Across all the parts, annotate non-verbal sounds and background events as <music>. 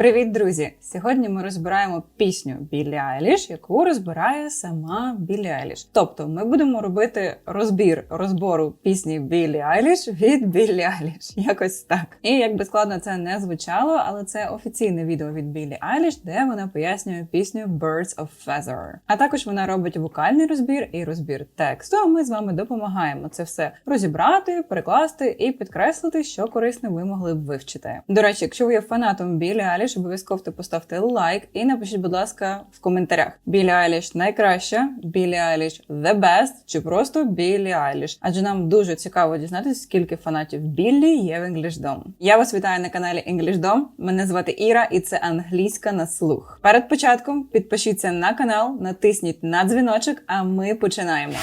Привіт, друзі! Сьогодні ми розбираємо пісню Біллі Айліш, яку розбирає сама Біллі Айліш. Тобто, ми будемо робити розбір розбору пісні Біллі Айліш від Біллі Айліш. <laughs> Якось так. І як би складно це не звучало, але це офіційне відео від Біллі Айліш, де вона пояснює пісню Birds of Feather. А також вона робить вокальний розбір і розбір тексту. А ми з вами допомагаємо це все розібрати, перекласти і підкреслити, що корисне ви могли б вивчити. До речі, якщо ви є фанатом Біллі Айліш, обов'язково поставте лайк і напишіть, будь ласка, в коментарях. Біллі Айліш найкраща, Біллі Айліш the best чи просто Біллі Айліш. Адже нам дуже цікаво дізнатися, скільки фанатів Біллі є в EnglishDom. Я вас вітаю на каналі EnglishDom. Мене звати Іра, і це англійська на слух. Перед початком підпишіться на канал, натисніть на дзвіночок, а ми починаємо.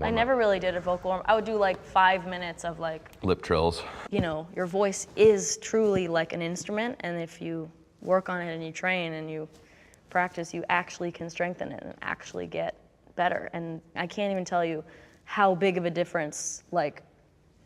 I never really did a vocal warm. I would do like five minutes of like, lip trills. you know, your voice is truly like an instrument, and if you work on it and you train and you practice, you actually can strengthen it and actually get better. And I can't even tell you how big of a difference like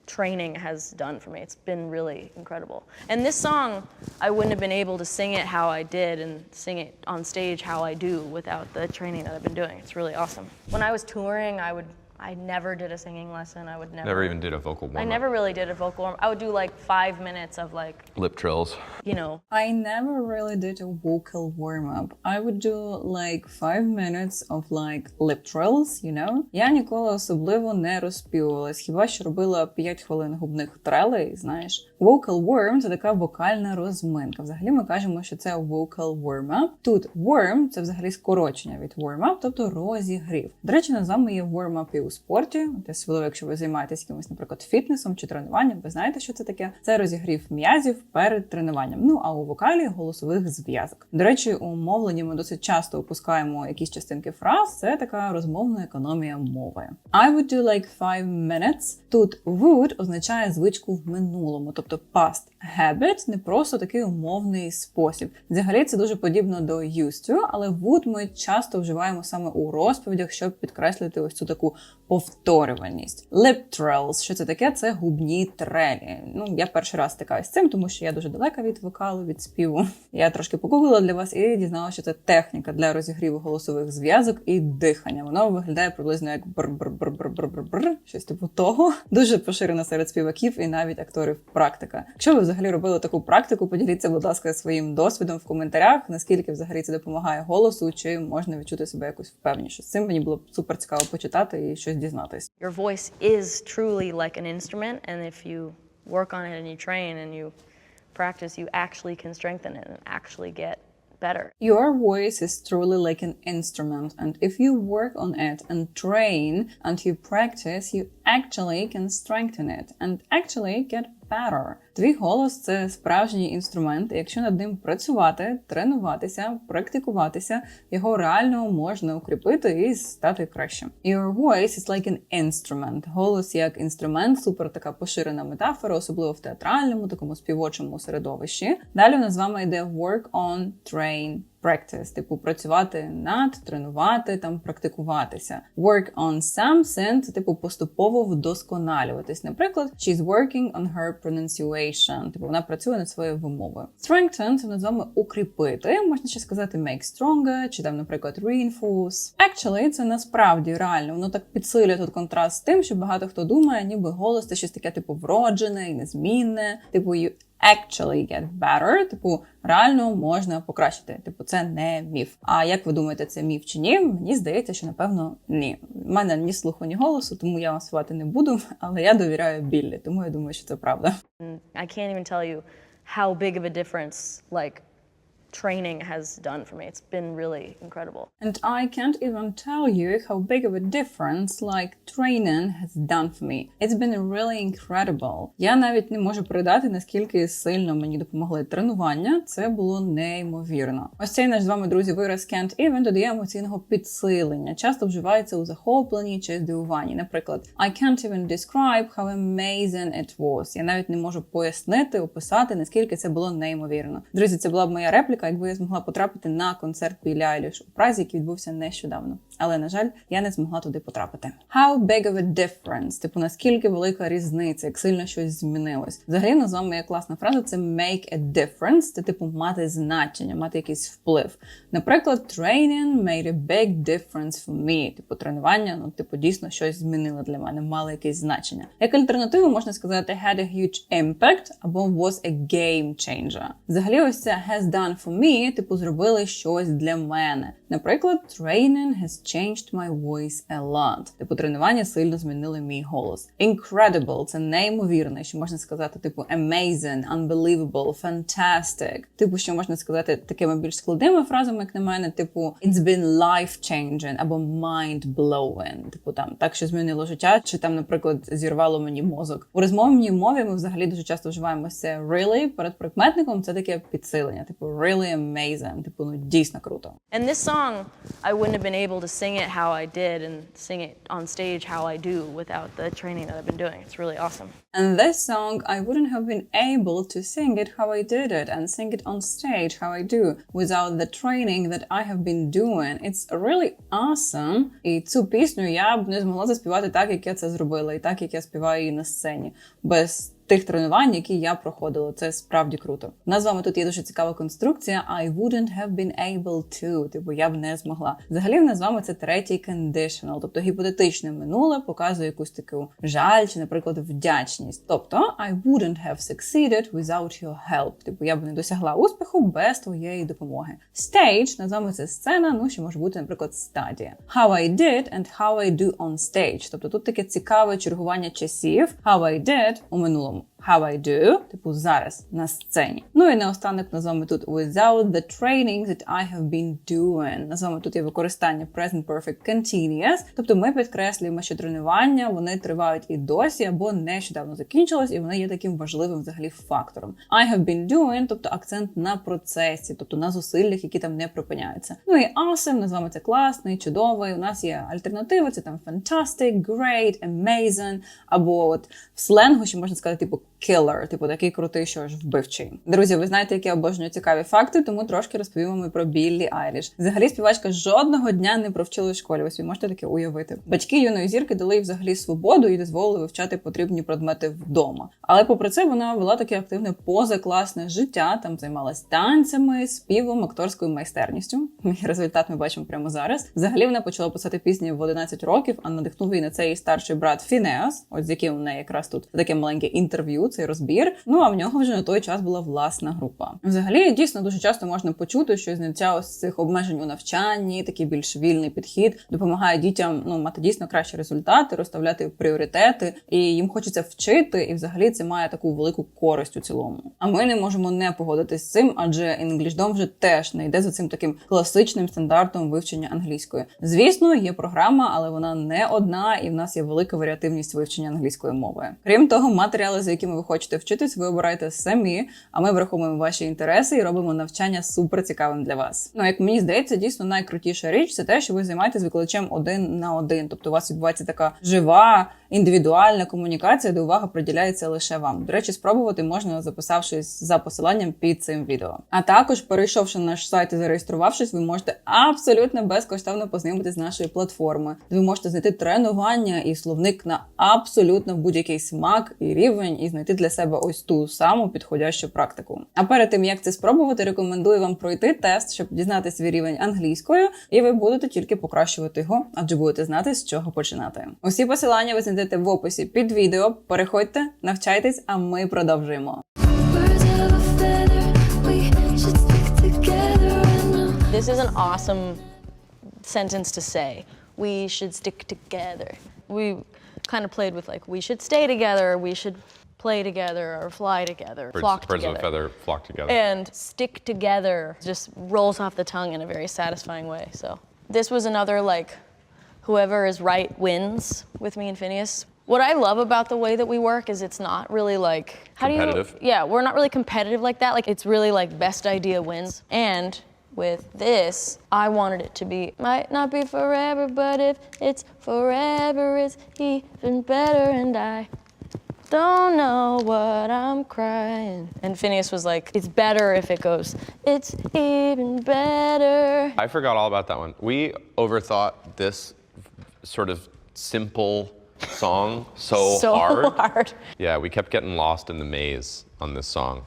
training has done for me. It's been really incredible. And this song, I wouldn't have been able to sing it how I did and sing it on stage how I do without the training that I've been doing. It's really awesome. When I was touring, I would I never did a singing lesson. I would never Never even did a vocal warm I never really did a vocal warm. I would do like five minutes of like, lip trills. you know, I never really did a vocal warm up. I would do like five minutes of like lip trills, you know. Я ніколи особливо не розпівувалась, хіба що робила 5 хвилин губних трелей, знаєш. Vocal warm – це така вокальна розминка. Взагалі ми кажемо, що це vocal warm up. Тут warm – це взагалі скорочення від warm up, тобто розігрів. До речі, на вами є warm up і у спорті. Особливо, якщо ви займаєтесь якимось, наприклад, фітнесом чи тренуванням, ви знаєте, що це таке. Це розігрів м'язів перед тренуванням. Ну а у вокалі голосових зв'язок. До речі, у мовленні ми досить часто опускаємо якісь частинки фраз. Це така розмовна економія мови. I would do like five minutes. Тут would означає звичку в минулому, тобто past habit, не просто такий умовний спосіб. Взагалі це дуже подібно до used to, але would ми часто вживаємо саме у розповідях, щоб підкреслити ось цю таку повторюваність. Lip trills, що це таке? Це губні трелі. Ну я перший раз стикаюся з цим, тому що я дуже далека від вокалу, від співу. <laughs> Я трошки погуглила для вас і дізналася, що це техніка для розігріву голосових зв'язок і дихання. Воно виглядає приблизно як бр-бр-бр-бр-бр-бр, щось типу того. <laughs> Дуже поширена серед співаків і навіть акторів практика. Якщо ви взагалі робили таку практику, поділіться, будь ласка, своїм досвідом в коментарях, наскільки взагалі це допомагає голосу, чи можна відчути себе якось впевніше. З цим мені було б супер цікаво почитати і щось дізнатись. your voice is truly like an instrument, and if you work on it and you train and you practice, you actually can strengthen it and actually get better. Your voice is truly like an instrument, and if you work on it and train and you practice, you actually can strengthen it and actually get better. Твій голос це справжній інструмент. Якщо над ним працювати, тренуватися, практикуватися, його реально можна укріпити і стати кращим. Your voice is like an instrument. Голос як інструмент, супер така поширена метафора, особливо в театральному, такому співочому середовищі. Далі у нас з вами йде work on, train, practice, типу працювати над, тренувати, там практикуватися. Work on something – це типу поступово вдосконалюватись. Наприклад, she's working on her pronunciation, типу вона працює над своєю вимовою. Strengthen – це вами укріпити, можна ще сказати make stronger, чи там, наприклад, reinforce. Actually, це насправді реально, воно так підсилює тут контраст з тим, що багато хто думає, ніби голос це щось таке, типу, вроджене і незмінне, типу you actually get better, типу, реально можна покращити. Типу, це не міф. А як ви думаєте, це міф чи ні? Мені здається, що напевно ні. У мене ні слуху, ні голосу, тому я вам не буду, але я довіряю Біллі, тому я думаю, що це правда. I can't even tell you how big of a difference like training has done for me. It's been really incredible. And I can't even tell you how big of a difference like training has done for me. It's been really incredible. Я навіть не можу передати, наскільки сильно мені допомогли тренування. Це було неймовірно. Ось цей наш з вами, друзі, вираз can't even додає емоційного підсилення. Часто вживається у захопленні чи здивуванні. Наприклад, I can't even describe how amazing it was. Я навіть не можу пояснити, описати, наскільки це було неймовірно. Друзі, це була б моя репліка. Подяка, якби я змогла потрапити на концерт Біллі Айліш у Празі, який відбувся нещодавно. Але на жаль, я не змогла туди потрапити. How big of a difference? Типу, наскільки велика різниця, як сильно щось змінилось. Взагалі, на з вами є класна фраза це make a difference. Це типу мати значення, мати якийсь вплив. Наприклад, training made a big difference for me. Типу, тренування, ну типу, дійсно щось змінило для мене, мало якесь значення. Як альтернативу можна сказати had a huge impact або was a game changer. Взагалі, ось це has done for me, типу, зробили щось для мене. Наприклад, training has changed my voice a lot. Типу, тренування сильно змінили мій голос. Incredible – це неймовірне, що можна сказати, типу amazing, unbelievable, fantastic. Типу, що можна сказати такими більш складними фразами, як на мене, типу it's been life-changing або mind-blowing. Типу там так, що змінило життя, чи там, наприклад, зірвало мені мозок. У розмовній мові ми взагалі дуже часто вживаємо це really перед прикметником. Це таке підсилення, типу really amazing, типу ну дійсно круто. And this song, I wouldn't have been able to sing it how I did and sing it on stage how I do without the training that I've been doing. It's really awesome. And this song, I wouldn't have been able to sing it how I did it and sing it on stage how I do without the training that I have been doing. It's really awesome. І цю пісню я б не змогла заспівати так, як я це зробила, і так, як я співаю її на сцені. Без тих тренувань, які я проходила. Це справді круто. У з вами тут є дуже цікава конструкція. I wouldn't have been able to. Типу я б не змогла. Взагалі, в з вами це третій conditional, тобто гіпотетичне минуле показує якусь таку жаль чи, наприклад, вдячність. Тобто I wouldn't have succeeded without your help. Типу я б не досягла успіху без твоєї допомоги. Stage називаємо це сцена. Ну ще може бути, наприклад, стадія. How I did and how I do on stage. Тобто тут таке цікаве чергування часів. How I did у минулому. How I do, типу зараз на сцені. Ну і наостанок назвемо тут without the training that I have been doing. Назвемо тут є використання present perfect continuous. Тобто ми підкреслюємо, що тренування вони тривають і досі, або нещодавно закінчилось, і вони є таким важливим взагалі фактором. I have been doing, тобто акцент на процесі, тобто на зусиллях, які там не припиняються. Ну і awesome, назвемо це класний, чудовий. У нас є альтернативи, це там fantastic, great, amazing, або от в сленгу, що можна сказати, типу killer, типу такий крутий, що ж вбивчий. Друзі, ви знаєте, які обожнюю цікаві факти, тому трошки розповімо ми про Біллі Айліш. Взагалі, співачка жодного дня не провчила школі. Ви можете таке уявити. Батьки юної зірки дали їй взагалі свободу і дозволили вивчати потрібні предмети вдома. Але попри це вона вела таке активне позакласне життя. Там займалась танцями, співом, акторською майстерністю. <laughs> Результат ми бачимо прямо зараз. Взагалі вона почала писати пісні в 11 років, а надихнув її на це її старший брат Фінеас, от з яким у неї якраз тут таке маленьке інтерв'ю, цей розбір. Ну а в нього вже на той час була власна група. Взагалі, дійсно дуже часто можна почути, що зняття ось цих обмежень у навчанні, такий більш вільний підхід, допомагає дітям ну мати дійсно кращі результати, розставляти пріоритети, і їм хочеться вчити, і взагалі це має таку велику користь у цілому. А ми не можемо не погодитись з цим, адже EnglishDom вже теж не йде за цим таким класичним стандартом вивчення англійської. Звісно, є програма, але вона не одна, і в нас є велика варіативність вивчення англійської мови. Крім того, матеріали, за якими ви хочете вчитись, ви обираєте самі. А ми враховуємо ваші інтереси і робимо навчання супер цікавим для вас. Ну як мені здається, дійсно найкрутіша річ це те, що ви займаєтесь викладачем один на один. Тобто у вас відбувається така жива. Індивідуальна комунікація, де увага приділяється лише вам. До речі, спробувати можна записавшись за посиланням під цим відео. А також, перейшовши на наш сайт і зареєструвавшись, ви можете абсолютно безкоштовно познайомитись з нашою платформою, де ви можете знайти тренування і словник на абсолютно будь-який смак і рівень, і знайти для себе ось ту саму підходящу практику. А перед тим як це спробувати, рекомендую вам пройти тест, щоб дізнати свій рівень англійською, і ви будете тільки покращувати його, адже будете знати з чого починати. Усі посилання ви знайдете в описі під відео. Переходьте, навчайтесь, а ми продовжуємо. This is an awesome sentence to say. We should stick together. We kind of played with like we should stay together, we should play together or fly together, Birds, flock birds of a feather flock together. And stick together just rolls off the tongue in a very satisfying way. So this was another like whoever is right wins with me and Phineas. What I love about the way that we work is it's not really like how Competitive? do you Yeah, we're not really competitive like that. Like it's really like best idea wins. And with this, I wanted it to be might not be forever, but if it's forever, it's even better. And I Don't know what I'm crying. And Phineas was like, It's better if it goes, It's even better. I forgot all about that one. We overthought this sort of simple song so, <laughs> So hard. hard. Yeah, we kept getting lost in the maze on this song.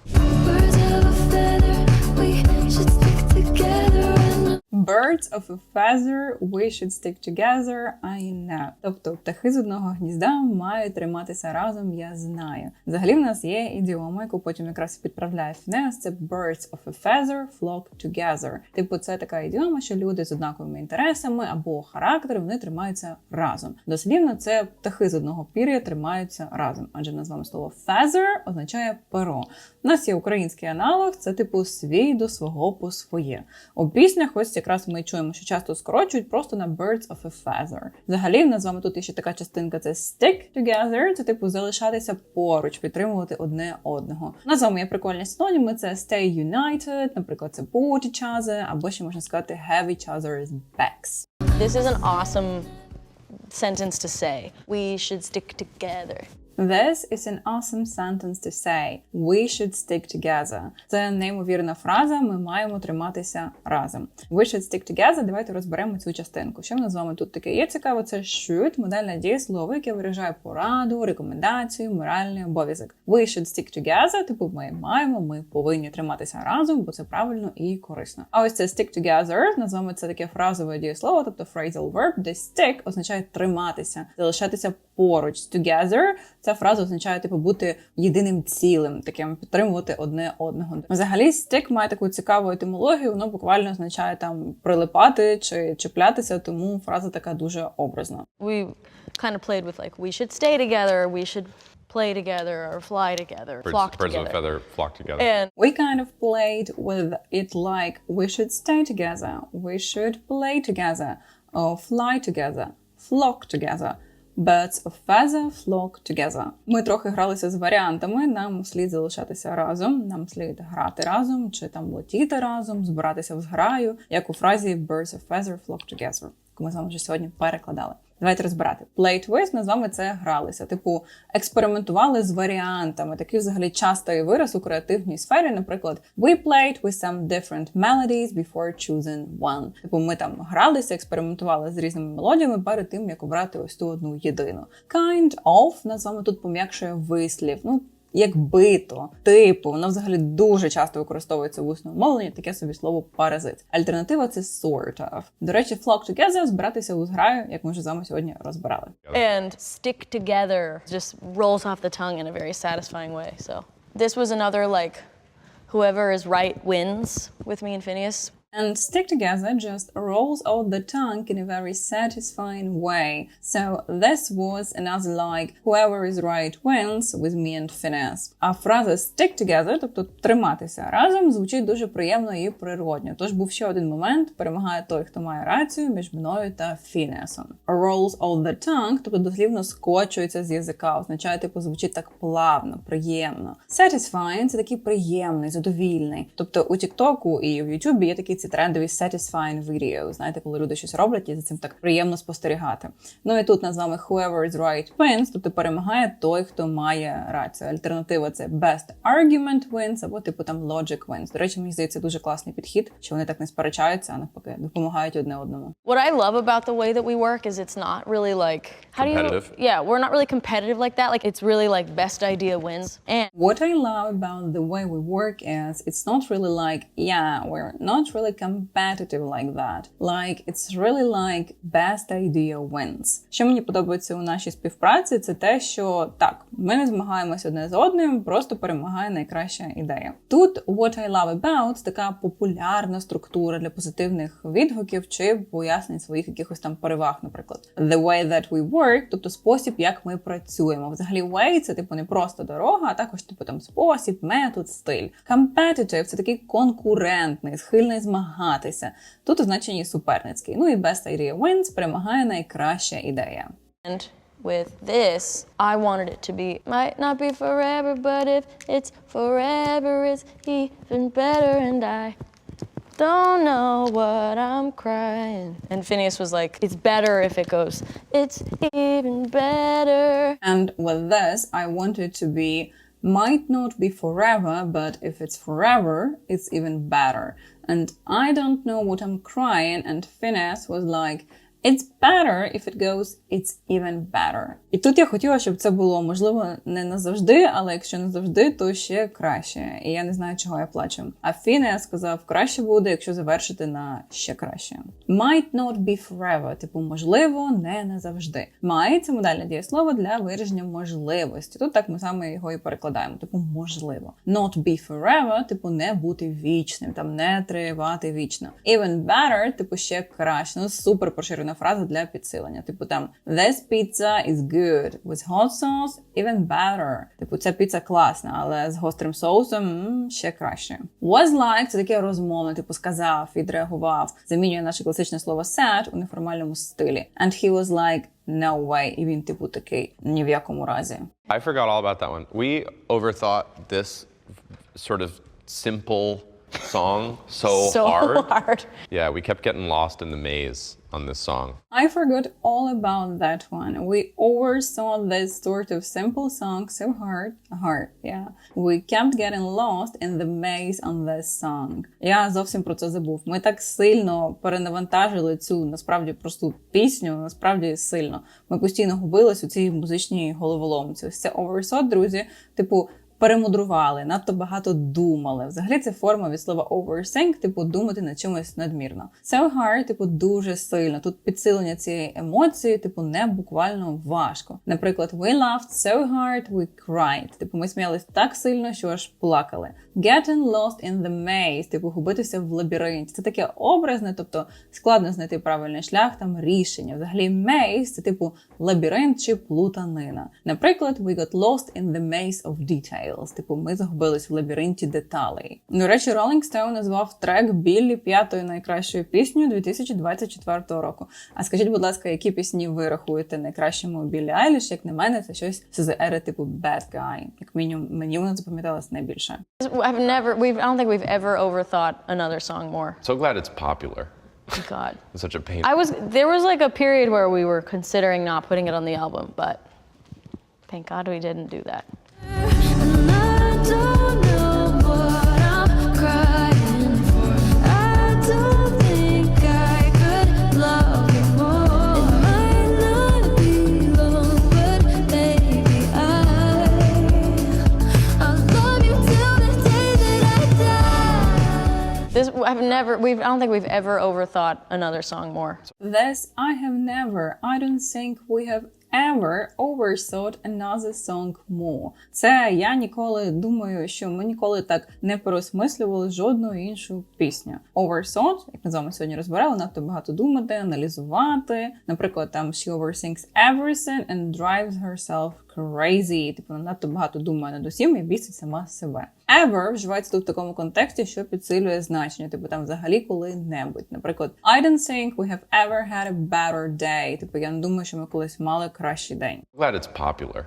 Birds of a feather, we should stick together, I know. Тобто птахи з одного гнізда мають триматися разом, я знаю. Взагалі в нас є ідіома, яку потім якраз підправляє Фінес, це birds of a feather flock together. Типу, це така ідіома, що люди з однаковими інтересами або характером вони тримаються разом. Дослівно це птахи з одного пір'я тримаються разом, адже називаємо слово feather означає перо. У нас є український аналог, це типу свій до свого по своє. У піснях ось якраз ми чуємо, що часто скорочують просто на birds of a feather. Взагалі, в нас з вами тут є ще така частинка: це stick together, це типу залишатися поруч, підтримувати одне одного. У нас з вами є прикольні синоніми: це stay united, наприклад, це put each other, або ще можна сказати have each other's backs. This is an awesome sentence to say. We should stick together. This is an awesome sentence to say. We should stick together. Це неймовірна фраза. Ми маємо триматися разом. We should stick together. Давайте розберемо цю частинку. Що в нас з вами тут таке є цікаво? Це should, модельне дієслово, яке виражає пораду, рекомендацію, моральний обов'язок. We should stick together, типу ми маємо, ми повинні триматися разом, бо це правильно і корисно. А ось це stick together, називаємо це таке фразове дієслово, тобто phrasal verb, де stick означає триматися, залишатися поруч. Together ця фраза означає типу бути єдиним цілим, таким підтримувати одне одного. Взагалі, stick має таку цікаву етимологію, воно буквально означає там прилипати чи чіплятися, тому фраза така дуже образна. We kind of played with like, we should stay together, we should play together, or fly together, Birds, flock birds together. of a feather flock together. And We kind of played with it like we should stay together, we should play together, or fly together, flock together. Birds of feather flock together. Ми трохи гралися з варіантами. Нам слід залишатися разом, нам слід грати разом, чи там летіти разом, збиратися в зграю, як у фразі Birds of feather flock together, яку ми з вами вже сьогодні перекладали. Давайте розбирати. Played with, ми з вами це гралися. Типу, експериментували з варіантами. Такий взагалі частий вираз у креативній сфері. Наприклад, we played with some different melodies before choosing one. Типу, ми там гралися, експериментували з різними мелодіями перед тим, як обрати ось ту одну єдину. Kind of, нас тут пом'якшує вислів. Ну, Якби то, типу, воно взагалі дуже часто використовується в усному мовленні, таке собі слово паразит. Альтернатива це sort of. До речі, flock together збиратися у зграю, як ми вже з вами сьогодні розбирали. and stick together just rolls off the tongue in a very satisfying way. So this was another like whoever is right wins with me and Phineas. And stick together just rolls out the tongue in a very satisfying way. So this was another like whoever is right wins with me and Phineas. А фраза stick together, тобто триматися разом, звучить дуже приємно і природньо. Тож був ще один момент: перемагає той, хто має рацію між мною та Фінеасом. Rolls out the tongue, тобто дослівно скочується з язика, означає типу звучить так плавно, приємно. Satisfying – це такий приємний, задовільний. Тобто у Тіктоку і в Ютубі є такі ці трендові satisfying video, знаєте, коли люди щось роблять і за цим так приємно спостерігати. Ну і тут нас з вами whoever is right wins, тобто перемагає той, хто має рацію. Альтернатива це best argument wins, або типу там logic wins. До речі, мені здається, дуже класний підхід, що вони так не сперечаються, а навпаки допомагають одне одному. What I love about the way that we work is it's not really like how do you Yeah, we're not really competitive like that. Like it's really like best idea wins. And What I love about the way we work is it's not really like, yeah, we're not really competitive like that. Like, it's really like best idea wins. Що мені подобається у нашій співпраці, це те, що так, ми не змагаємося одне з одним, просто перемагає найкраща ідея. Тут what I love about така популярна структура для позитивних відгуків чи пояснень своїх якихось там переваг, наприклад. The way that we work, тобто спосіб, як ми працюємо. Взагалі, way – це типу не просто дорога, а також типу там спосіб, метод, стиль. Competitive – це такий конкурентний, схильний змагатися. Тут у значенні суперницький. Ну і best idea wins перемагає найкраща ідея. And with this, I wanted it to be might not be forever, but if it's forever, it's even better. And I don't know what I'm crying. And Phineas was like, it's better if it goes, it's even better. And with this, I want it to be might not be forever, but if it's forever, it's even better. And I don't know what I'm crying, and Phineas was like, It's better if it goes, it's even better. І тут я хотіла, щоб це було можливо не назавжди, але якщо не завжди, то ще краще. І я не знаю, чого я плачу. А Фіне сказав, краще буде, якщо завершити на ще краще. Might not be forever, типу, можливо, не назавжди. Might – це модальне дієслово для вираження можливості. Тут так ми саме його і перекладаємо, типу, можливо. Not be forever, типу, не бути вічним, там не тривати вічно. Even better, типу, ще краще. Ну, супер поширена фраза для підсилення. Типу там This pizza is good. With hot sauce, even better. Типу, ця піца класна, але з гострим соусом ще краще. Was like це таке розмовне, типу сказав, відреагував, замінює наше класичне слово said у неформальному стилі. And he was like, no way. І він, типу, такий ні в якому разі. I forgot all about that one. We overthought this sort of simple song so, so hard. hard. Yeah, we kept getting lost in the maze on this song. I forgot all about that one. We oversaw this sort of simple song so hard, hard, yeah. We kept getting lost in the maze on this song. Я зовсім про це забув. Ми так сильно перенавантажили цю насправді просту пісню, насправді сильно. Ми постійно губились у цій музичній головоломці. Ось це oversaw, друзі, типу. Перемудрували, надто багато думали. Взагалі це форма від слова overthink, типу думати над чимось надмірно. So hard, типу, дуже сильно. Тут підсилення цієї емоції, типу, не буквально важко. Наприклад, we laughed so hard, we cried. Типу, ми сміялись так сильно, що аж плакали. Getting lost in the maze, типу, губитися в лабіринті. Це таке образне, тобто складно знайти правильний шлях, там рішення. Взагалі, maze – це типу лабіринт чи плутанина. Наприклад, we got lost in the maze of details. Типу, ми загубились в лабіринті деталей. До речі, Rolling Stone назвав трек Біллі п'ятою найкращою піснею 2024 року. А скажіть, будь ласка, які пісні ви рахуєте найкращими у Біллі Айліш? Як на мене, це щось з ери типу Bad Guy. Як мінімум, мені вона запам'яталась найбільше. I've never, we've, I don't think we've ever overthought another song more. So glad it's popular. God. It's such a pain. I was, there was like a period where we were considering not putting it on the album, but thank God we didn't do that. I've never, we've, I don't think we've ever overthought another song more. This I have never. I don't think we have ever overthought another song more. Це я ніколи думаю, що ми ніколи так не переосмислювали жодну іншу пісню. Overthought, як ми з вами сьогодні розбирали, надто багато думати, аналізувати. Наприклад, там she overthinks everything and drives herself crazy. Типу, вона надто багато думає над усім і бісить сама себе. Ever вживається тут в такому контексті, що підсилює значення, типу там взагалі коли-небудь. Наприклад, I don't think we have ever had a better day. Типу, я не думаю, що ми колись мали кращий день. glad it's popular.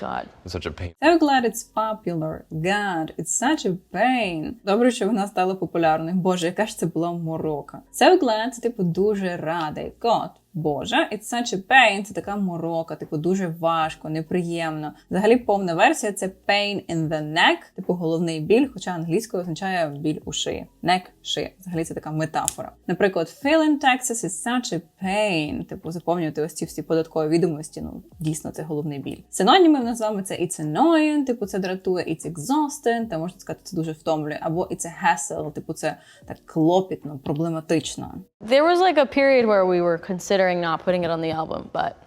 God. It's such a pain. So glad it's popular. God, it's such a pain. Добре, що вона стала популярною. Боже, яка ж це була морока. So glad – це типу дуже радий. God. Боже, it's such a pain – це така морока, типу дуже важко, неприємно. Взагалі повна версія це pain in the neck, типу головний біль, хоча англійською означає біль у шиї. Neck – шия. Взагалі це така метафора. Наприклад, filling taxes is such a pain. Типу заповнювати ось ці всі податкові відомості. Ну дійсно це головний біль. Синоніми в нас з це it's annoying, типу це дратує, it's exhausting, та можна сказати, це дуже втомлює, або it's a hassle, типу це так клопітно, проблематично. There was like a period where we were considering not putting it on the album, but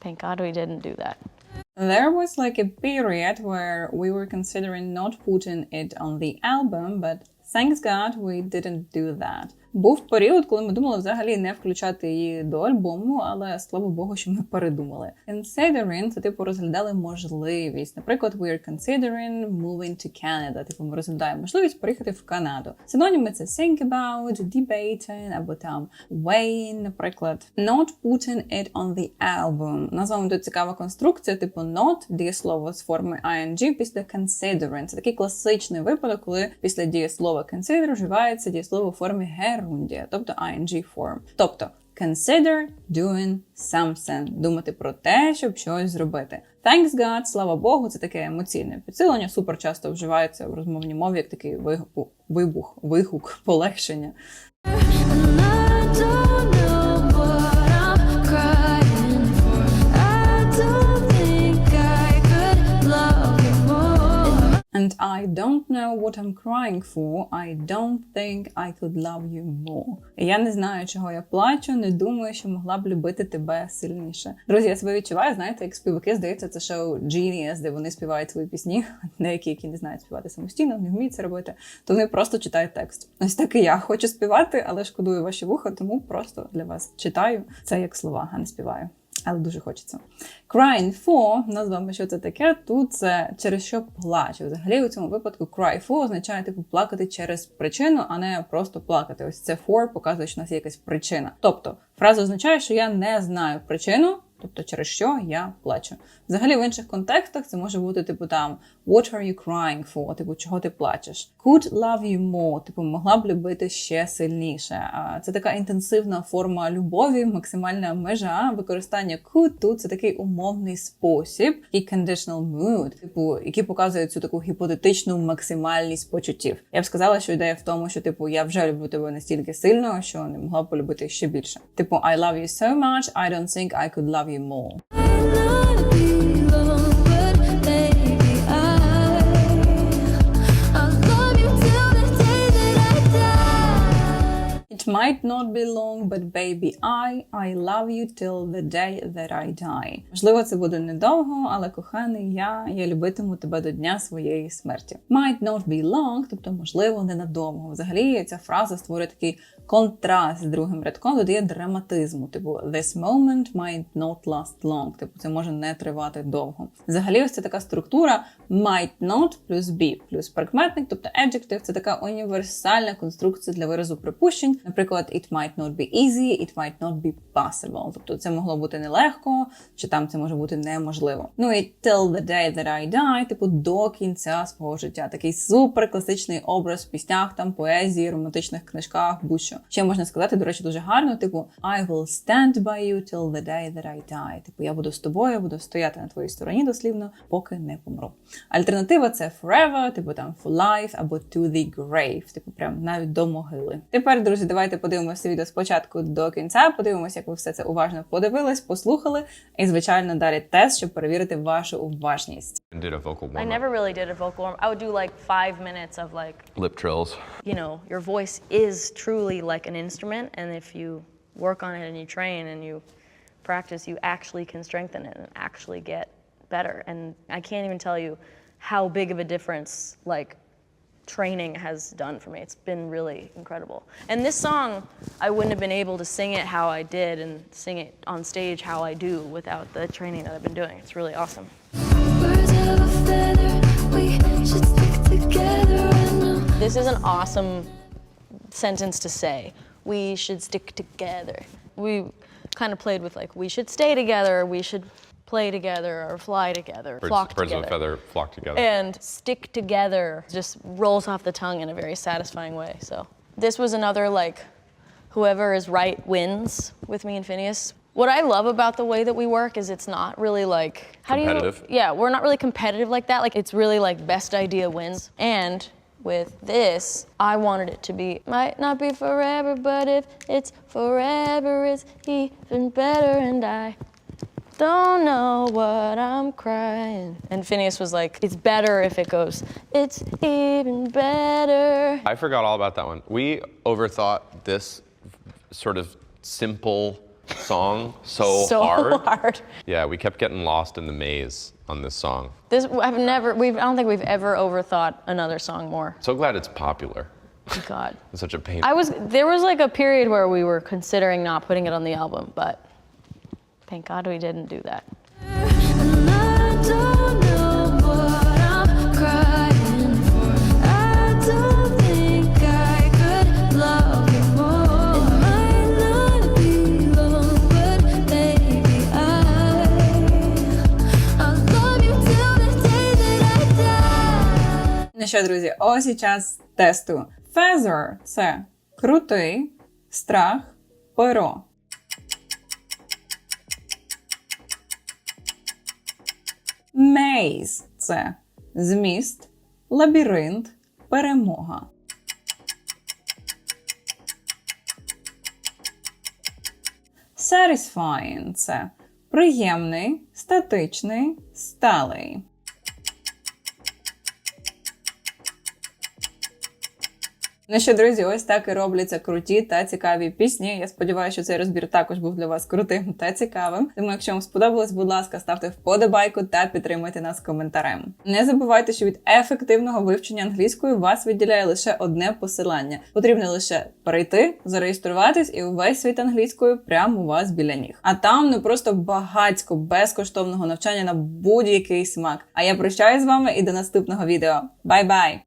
thank God we didn't do that. There was like a period where we were considering not putting it on the album, but thanks God we didn't do that. Був період, коли ми думали взагалі не включати її до альбому, але слава Богу, що ми передумали. Considering – це типу розглядали можливість. Наприклад, we're considering moving to Canada. Типу, ми розглядаємо можливість поїхати в Канаду. Синоніми це think about, debating або там weighing, наприклад. Not putting it on the album. Назва тут цікава конструкція, типу not, дієслово з форми ing після considering. Це такий класичний випадок, коли після дієслова consider вживається дієслово у формі герундія, тобто ing form. Тобто consider doing something. Думати про те, щоб щось зробити. Thanks God, слава Богу, це таке емоційне підсилення. Супер часто вживається в розмовній мові як такий вигук, вибух, вигук, полегшення. Don't know what I'm crying for. I don't think I could love you more. Я не знаю, чого я плачу, не думаю, що могла б любити тебе сильніше. Друзі, я себе відчуваю, знаєте, як співаки, здається, це шоу Genius, де вони співають свої пісні. <laughs> Деякі, які не знають співати самостійно, не вміють це робити, то вони просто читають текст. Ось так і я хочу співати, але шкодую ваші вуха, тому просто для вас читаю це як слова, а не співаю. Але дуже хочеться. Crying for, назвемо, що це таке. Тут це через що плаче. Взагалі у цьому випадку cry for означає типу плакати через причину, а не просто плакати. Ось це for показує, що у нас є якась причина. Тобто фраза означає, що я не знаю причину. Тобто через що я плачу. Взагалі в інших контекстах це може бути типу там What are you crying for? Типу, чого ти плачеш? Could love you more, типу, могла б любити ще сильніше. Це така інтенсивна форма любові, максимальна межа використання could тут це такий умовний спосіб, і conditional mood, типу, який показує цю таку гіпотетичну максимальність почуттів. Я б сказала, що ідея в тому, що типу я вже люблю тебе настільки сильно, що не могла б полюбити ще більше. Типу, I love you so much, I don't think I could love you more. Might not be long, but baby, I, I love you till the day that I die. Можливо, це буде недовго, але коханий я, я любитиму тебе до дня своєї смерті. Might not be long, тобто, можливо, ненадовго. Взагалі, ця фраза створює такий контраст з другим рядком, додає драматизму. Типу, this moment might not last long. Типу, це може не тривати довго. Взагалі, ось це така структура might not плюс be плюс прикметник, тобто adjective, це така універсальна конструкція для виразу припущень. Наприклад, it might not be easy, it might not be possible. Тобто це могло бути нелегко, чи там це може бути неможливо. Ну і till the day that I die, типу до кінця свого життя. Такий супер класичний образ в піснях, там поезії, романтичних книжках, будь-що. Ще можна сказати, до речі, дуже гарно, типу I will stand by you till the day that I die. Типу, я буду з тобою, буду стояти на твоїй стороні дослівно, поки не помру. Альтернатива це forever, типу там for life або to the grave, типу прям навіть до могили. Тепер, друзі, давайте подивимося відео спочатку до кінця. Подивимося, як ви все це уважно подивились, послухали. І, звичайно, далі тест, щоб перевірити вашу уважність. Did a vocal warm I never really did a vocal warm. I would do like five minutes of like, lip trills. you know, your voice is truly like an instrument, and if you work on it and you train and you practice, you actually can strengthen it and actually get better. And I can't even tell you how big of a difference like training has done for me. It's been really incredible. And this song, I wouldn't have been able to sing it how I did and sing it on stage how I do without the training that I've been doing. It's really awesome. Birds of a feather, we should stick together. This is an awesome sentence to say. We should stick together. We kind of played with like we should stay together, we should play together or fly together, Birds, flock birds of a feather flock together. And stick together just rolls off the tongue in a very satisfying way. So this was another like whoever is right wins with me and Phineas. What I love about the way that we work is it's not really like how Competitive? do you Yeah, we're not really competitive like that. Like it's really like best idea wins. And with this, I wanted it to be might not be forever, but if it's forever, it's even better. And I don't know what I'm crying. And Phineas was like, it's better if it goes, it's even better. I forgot all about that one. We overthought this sort of simple song <laughs> so, so hard. hard. Yeah, we kept getting lost in the maze on this song. This I've never we've I don't think we've ever overthought another song more. So glad it's popular. God. <laughs> It's such a pain. I was there was like a period where we were considering not putting it on the album, but thank God we didn't do that. Ну що, друзі, ось і час тесту. Feather – це крутий, страх, перо. Maze – це зміст, лабіринт, перемога. Satisfying – це приємний, статичний, сталий. Ну що, друзі, ось так і робляться круті та цікаві пісні. Я сподіваюся, що цей розбір також був для вас крутим та цікавим. Тому, якщо вам сподобалось, будь ласка, ставте вподобайку та підтримайте нас коментарем. Не забувайте, що від ефективного вивчення англійської вас відділяє лише одне посилання. Потрібно лише перейти, зареєструватись, і увесь світ англійської прямо у вас біля ніг. А там ну просто багатько безкоштовного навчання на будь-який смак. А я прощаюсь з вами і до наступного відео. Бай-бай!